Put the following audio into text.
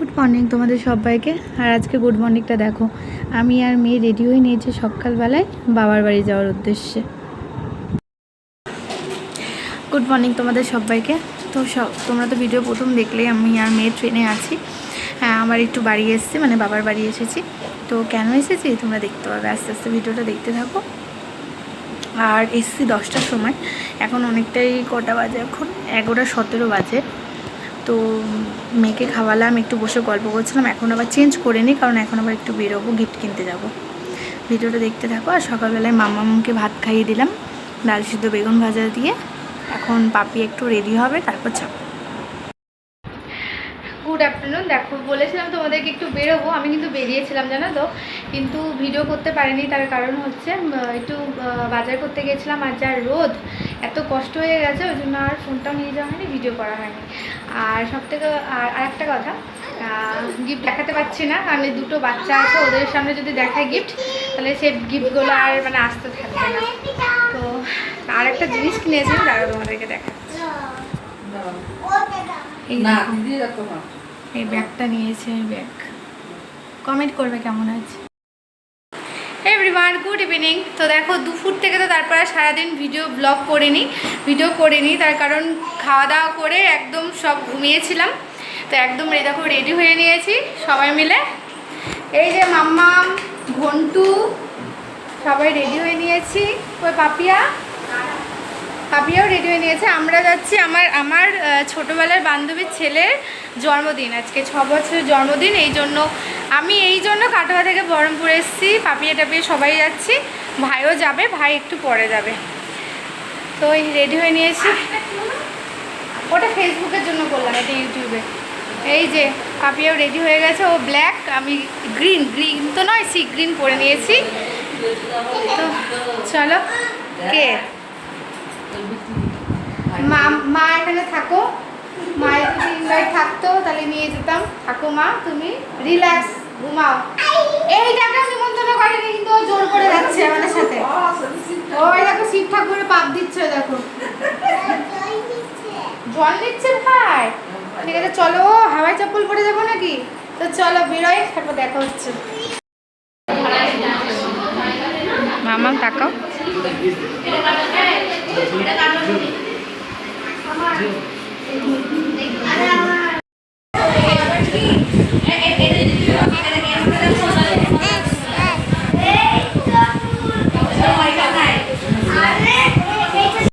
Good morning তোমাদের সবাইকে। আর আজকে গুড মর্নিংটা দেখো। আমি আর মেয়ে রেডি হয়ে নিয়েছি সকালবেলায় বাবার বাড়ি যাওয়ার উদ্দেশ্যে। গুড মর্নিং তোমাদের সবাইকে। তো সব, তোমরা তো ভিডিও প্রথম দেখলেই আমি আর মেয়ে ট্রেনে আছি। হ্যাঁ আমার একটু বাড়ি এসেছি মানে বাবার বাড়ি এসেছি। তো কেন এসেছি? তোমরা দেখতে পাবে। আস্তে আস্তে ভিডিওটা দেখতে থাকো। আর এসছি দশটার সময়। এখন অনেকটাই কটা বাজে? এখন এগারোটা সতেরো বাজে। তো মেয়েকে খাওয়ালাম, একটু বসে গল্প করছিলাম, এখন আবার চেঞ্জ করে নিই কারণ এখন আবার একটু বেরোবো গিফট কিনতে যাব। ভিডিওটা দেখতে থাকো, আর সকালবেলায় মামামকে ভাত খাইয়ে দিলাম, ডাল সিদ্ধ বেগুন ভাজা দিয়ে। এখন পাপি একটু রেডি হবে, তারপর যাব। গুড আফটারনুন দেখো, বলেছিলাম তোমাদেরকে একটু বেরোবো, আমি কিন্তু বেরিয়েছিলাম, জানো তো? কিন্তু ভিডিও করতে পারিনি, তার কারণ হচ্ছে একটু বাজার করতে গেছিলাম, আর যা রোদ, এত কষ্ট হয়ে গেছে, ওই জন্য আর ফোনটাও নিয়ে যাওয়া হয়নি ভিডিও করা হয়নি। আর সব থেকে আর একটা কথা গিফট দেখাতে পারছি না কারণ দুটো বাচ্চা আছে ওদের সামনে যদি দেখায় গিফট তাহলে সে গিফটগুলো আর মানে আসতে থাকবে না। তো আর একটা জিনিস কিনেছি দাঁড়া তোমাদেরকে দেখো। এই ব্যাগটা নিয়েছে এই ব্যাগ। কমেন্ট করবে কেমন আছে এভরিওয়ান গুড ইভিনিং তো দেখো, দুপুর থেকে তো তারপরে সারাদিন ভিডিও ব্লগ করিনি ভিডিও করিনি, তার কারণ খাওয়া দাওয়া করে একদম সব ঘুমিয়েছিলাম। তো একদম এই দেখো রেডি হয়ে নিয়েছি, সবাই মিলে। এই যে মাম্মা ঘন্টু, সবাই রেডি হয়ে নিয়েছি। ওই পাপিয়া, পাপিয়াও রেডি হয়ে নিয়েছে। আমরা যাচ্ছি আমার আমার ছোটোবেলার বান্ধবীর ছেলের জন্মদিন। আজকে ছ বছরের জন্মদিন, এই জন্য আমি এই জন্য কাটোয়া থেকে বহরমপুর এসেছি। পাপিয়া টাপিয়ে সবাই যাচ্ছি। ভাইও যাবে, ভাই একটু পরে যাবে। তো রেডি হয়ে নিয়েছি। ওটা ফেসবুকের জন্য করলাম, এটা ইউটিউবে। এই যে, পাপিয়াও রেডি হয়ে গেছে। ও ব্ল্যাক আমি গ্রিন গ্রিন তো নয় সি গ্রিন পরে নিয়েছি। তো চলো, কে? মা মা এখানে থাকো। মায়ের যদি ইনভাইট থাকতো, তাহলে নিয়ে যেতাম। ঠাকুমা, তুমি রিল্যাক্স ঘুমাও। এইটাকে নিমন্ত্রণ করেনি, কিন্তু ও জোর করে যাচ্ছে আমাদের সাথে। ও দেখো, শিব ঠাকুরের পাপ দিচ্ছে, দেখো। জল দিচ্ছে ভাই। ঠিক আছে, চলো হাওয়াই চপ্পল পরে যাব নাকি? তো চলো বেরোয় তারপর দেখা হচ্ছে। মামা, তাকাও। Gracias.